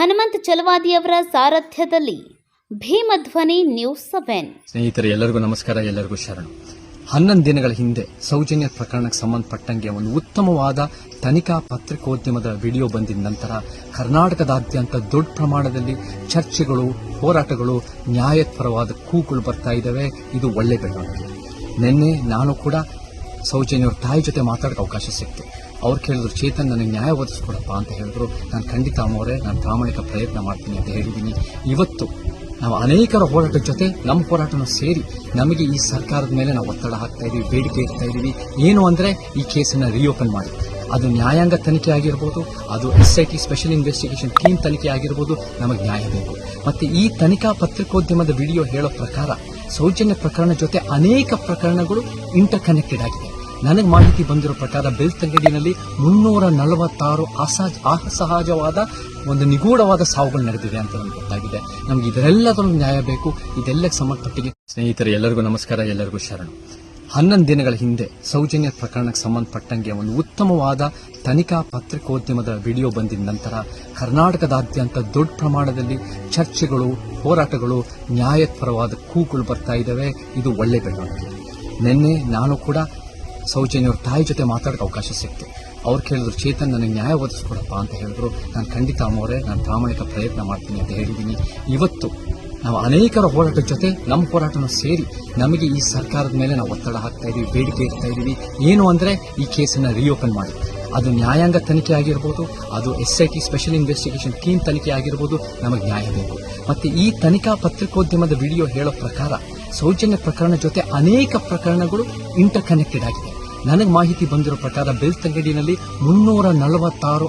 ಹನುಮಂತ್ ಚಲವಾದಿಯವರ ಸಾರಥ್ಯದಲ್ಲಿ ಭೀಮಧ್ವನಿ news seven. ಸ್ನೇಹಿತರೆ, ಎಲ್ಲರಿಗೂ ನಮಸ್ಕಾರ, ಎಲ್ಲರಿಗೂ ಶರಣ. ಹನ್ನೊಂದು ದಿನಗಳ ಹಿಂದೆ ಸೌಜನ್ಯ ಪ್ರಕರಣಕ್ಕೆ ಸಂಬಂಧಪಟ್ಟಂಗೆ ಒಂದು ಉತ್ತಮವಾದ ತನಿಖಾ ಪತ್ರಿಕೋದ್ಯಮದ ವಿಡಿಯೋ ಬಂದಿದ ನಂತರ ಕರ್ನಾಟಕದಾದ್ಯಂತ ದೊಡ್ಡ ಪ್ರಮಾಣದಲ್ಲಿ ಚರ್ಚೆಗಳು, ಹೋರಾಟಗಳು, ನ್ಯಾಯಪರವಾದ ಕೂಗುಗಳು ಬರ್ತಾ ಇದ್ದಾವೆ. ಇದು ಒಳ್ಳೆ ಬೆಳವಣಿಗೆ. ನಿನ್ನೆ ನಾನು ಕೂಡ ಸೌಜನ್ಯ ಅವ್ರ ತಾಯಿ ಜೊತೆ ಮಾತಾಡೋಕೆ ಅವಕಾಶ ಸಿಕ್ತು. ಅವ್ರು ಕೇಳಿದ್ರು, ಚೇತನ್ ನನಗೆ ನ್ಯಾಯ ಒದಗಿಸ್ಕೊಡಪ್ಪ ಅಂತ ಹೇಳಿದ್ರು. ನಾನು ಖಂಡಿತ ಅಮ್ಮವರೇ, ನಾನು ಪ್ರಾಮಾಣಿಕ ಪ್ರಯತ್ನ ಮಾಡ್ತೀನಿ ಅಂತ ಹೇಳಿದ್ದೀನಿ ಇವತ್ತು ನಾವು ಅನೇಕರ ಹೋರಾಟದ ಜೊತೆ ನಮ್ಮ ಹೋರಾಟನ ಸೇರಿ ನಮಗೆ ಈ ಸರ್ಕಾರದ ಮೇಲೆ ನಾವು ಒತ್ತಡ ಹಾಕ್ತಾ ಇದ್ದೀವಿ ಬೇಡಿಕೆ ಇಡ್ತಾ ಇದ್ದೀವಿ ಏನು ಅಂದರೆ ಈ ಕೇಸನ್ನು ರಿಓಪನ್ ಮಾಡಿ. ಅದು ನ್ಯಾಯಾಂಗ ತನಿಖೆ ಆಗಿರ್ಬೋದು, ಅದು S I T special investigation team ತನಿಖೆ ಆಗಿರ್ಬೋದು, ನಮಗೆ ನ್ಯಾಯ ಬೇಕು. ಮತ್ತು ಈ ತನಿಖಾ ಪತ್ರಿಕೋದ್ಯಮದ ವಿಡಿಯೋ ಹೇಳೋ ಪ್ರಕಾರ ಸೌಜನ್ಯ ಪ್ರಕರಣ ಜೊತೆ ಅನೇಕ ಪ್ರಕರಣಗಳು ಇಂಟರ್ ಕನೆಕ್ಟೆಡ್ ಆಗಿದೆ. ನನಗೆ ಮಾಹಿತಿ ಬಂದಿರೋ ಪ್ರಕಾರ ಬೆಳ್ತಂಗಡಿನಲ್ಲಿ ಮುನ್ನೂರ ನಲವತ್ತಾರು ಅಸಹಜ, ಅಸಹಜವಾದ ಒಂದು ನಿಗೂಢವಾದ ಸಾವುಗಳು ನಡೆದಿದೆ ಅಂತ ನಮ್ಗೆ ಗೊತ್ತಾಗಿದೆ. ನಮ್ಗೆ ಒಂದು ನ್ಯಾಯ ಬೇಕು. ಇದೆಲ್ಲಕ್ಕೆ ಸಂಬಂಧಪಟ್ಟಿಗೆ ಸ್ನೇಹಿತರೆ, ಎಲ್ಲರಿಗೂ ನಮಸ್ಕಾರ, ಎಲ್ಲರಿಗೂ ಶರಣು. ಹನ್ನೊಂದು ದಿನಗಳ ಹಿಂದೆ ಸೌಜನ್ಯ ಪ್ರಕರಣಕ್ಕೆ ಸಂಬಂಧಪಟ್ಟಂಗೆ ಒಂದು ಉತ್ತಮವಾದ ತನಿಖಾ ಪತ್ರಿಕೋದ್ಯಮದ ವಿಡಿಯೋ ಬಂದಿದ ನಂತರ ಕರ್ನಾಟಕದಾದ್ಯಂತ ದೊಡ್ಡ ಪ್ರಮಾಣದಲ್ಲಿ ಚರ್ಚೆಗಳು, ಹೋರಾಟಗಳು, ನ್ಯಾಯಪರವಾದ ಕೂಗಳು ಬರ್ತಾ ಇದ್ದಾವೆ. ಇದು ಒಳ್ಳೆ ಬೆಳವಣಿಗೆ. ನಿನ್ನೆ ನಾನು ಕೂಡ ಸೌಜನ್ಯ ಅವ್ರ ತಾಯಿ ಜೊತೆ ಮಾತಾಡೋಕೆ ಅವಕಾಶ ಸಿಕ್ತು. ಅವ್ರು ಕೇಳಿದ್ರು, ಚೇತನ್, ನನಗೆ ನ್ಯಾಯ ಒದಗಿಸ್ಕೊಡಪ್ಪ ಅಂತ ಹೇಳಿದ್ರು. ನಾನು ಖಂಡಿತ ಅಮ್ಮವರೇ, ನಾನು ಪ್ರಾಮಾಣಿಕ ಪ್ರಯತ್ನ ಮಾಡ್ತೀನಿ ಅಂತ ಹೇಳಿದ್ದೀನಿ ಇವತ್ತು ನಾವು ಅನೇಕರ ಹೋರಾಟದ ಜೊತೆ ನಮ್ಮ ಹೋರಾಟನ ಸೇರಿ ನಮಗೆ ಈ ಸರ್ಕಾರದ ಮೇಲೆ ನಾವು ಒತ್ತಡ ಹಾಕ್ತಾ ಇದೀವಿ, ಬೇಡಿಕೆ ಇಡ್ತಾ ಇದ್ದೀವಿ ಏನು ಅಂದರೆ ಈ ಕೇಸನ್ನು ರಿಓಪನ್ ಮಾಡಿ. ಅದು ನ್ಯಾಯಾಂಗ ತನಿಖೆ ಆಗಿರ್ಬೋದು, ಅದು S I T special investigation team ತನಿಖೆ ಆಗಿರ್ಬೋದು, ನಮಗೆ ನ್ಯಾಯ ಬೇಕು. ಮತ್ತು ಈ ತನಿಖಾ ಪತ್ರಿಕೋದ್ಯಮದ ವಿಡಿಯೋ ಹೇಳೋ ಪ್ರಕಾರ ಸೌಜನ್ಯ ಪ್ರಕರಣ ಜೊತೆ ಅನೇಕ ಪ್ರಕರಣಗಳು ಇಂಟರ್ ಕನೆಕ್ಟೆಡ್ ಆಗಿದೆ. ನನಗೆ ಮಾಹಿತಿ ಬಂದಿರೋ ಪ್ರಕಾರ ಬೆಳ್ತಂಗಡಿನಲ್ಲಿ ಮುನ್ನೂರ ನಲವತ್ತಾರು